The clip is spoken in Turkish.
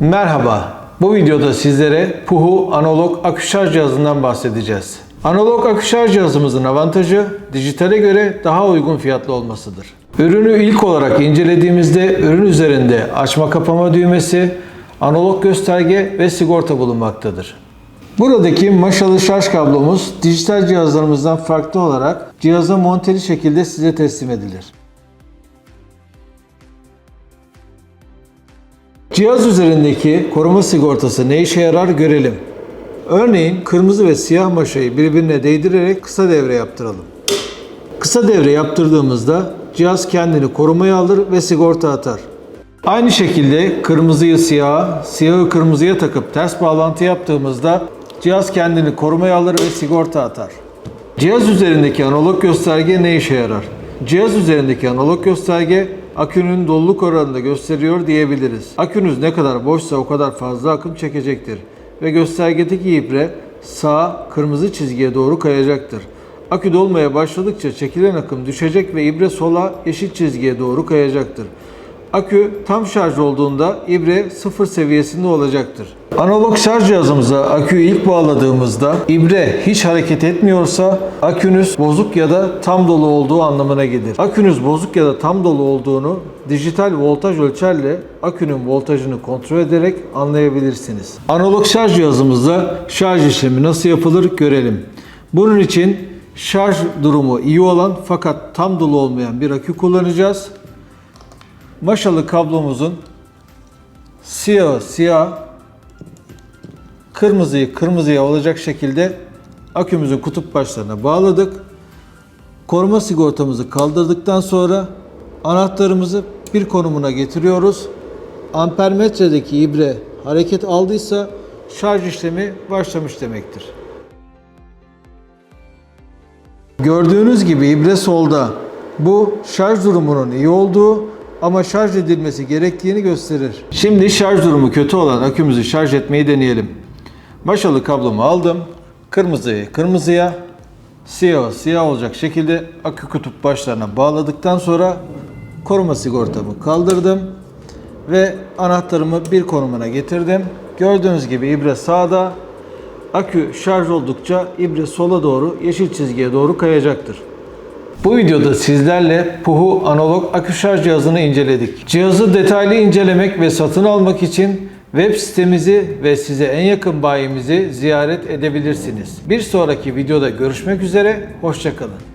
Merhaba. Bu videoda sizlere Puhu analog akü şarj cihazından bahsedeceğiz. Analog akü şarj cihazımızın avantajı dijitale göre daha uygun fiyatlı olmasıdır. Ürünü ilk olarak incelediğimizde ürün üzerinde açma kapama düğmesi, analog gösterge ve sigorta bulunmaktadır. Buradaki maşalı şarj kablomuz dijital cihazlarımızdan farklı olarak cihaza monteli şekilde size teslim edilir. Cihaz üzerindeki koruma sigortası ne işe yarar görelim. Örneğin kırmızı ve siyah maşayı birbirine değdirerek kısa devre yaptıralım. Kısa devre yaptırdığımızda cihaz kendini korumaya alır ve sigorta atar. Aynı şekilde kırmızıyı siyaha, siyahı kırmızıya takıp ters bağlantı yaptığımızda cihaz kendini korumaya alır ve sigorta atar. Cihaz üzerindeki analog gösterge ne işe yarar? Cihaz üzerindeki analog gösterge akünün doluluk oranını gösteriyor diyebiliriz. Akünüz ne kadar boşsa o kadar fazla akım çekecektir ve göstergedeki ibre sağ kırmızı çizgiye doğru kayacaktır. Akü dolmaya başladıkça çekilen akım düşecek ve ibre sola eşit çizgiye doğru kayacaktır. Akü tam şarj olduğunda ibre sıfır seviyesinde olacaktır. Analog şarj cihazımıza aküyü ilk bağladığımızda ibre hiç hareket etmiyorsa akünüz bozuk ya da tam dolu olduğu anlamına gelir. Akünüz bozuk ya da tam dolu olduğunu dijital voltaj ölçerle akünün voltajını kontrol ederek anlayabilirsiniz. Analog şarj cihazımızda şarj işlemi nasıl yapılır görelim. Bunun için şarj durumu iyi olan fakat tam dolu olmayan bir akü kullanacağız. Maşalı kablomuzun siyah siyah kırmızıyı kırmızıya olacak şekilde akümüzün kutup başlarına bağladık. Koruma sigortamızı kaldırdıktan sonra anahtarımızı bir konumuna getiriyoruz. Ampermetredeki ibre hareket aldıysa şarj işlemi başlamış demektir. Gördüğünüz gibi ibre solda. Bu şarj durumunun iyi olduğu ama şarj edilmesi gerektiğini gösterir. Şimdi şarj durumu kötü olan akümüzü şarj etmeyi deneyelim. Maşalı kablomu aldım. Kırmızıyı kırmızıya, siyah siyah olacak şekilde akü kutup başlarına bağladıktan sonra koruma sigortamı kaldırdım ve anahtarımı bir konumuna getirdim. Gördüğünüz gibi ibre sağda, akü şarj oldukça ibre sola doğru yeşil çizgiye doğru kayacaktır. Bu videoda sizlerle Puhu analog akü şarj cihazını inceledik. Cihazı detaylı incelemek ve satın almak için web sitemizi ve size en yakın bayimizi ziyaret edebilirsiniz. Bir sonraki videoda görüşmek üzere, hoşçakalın.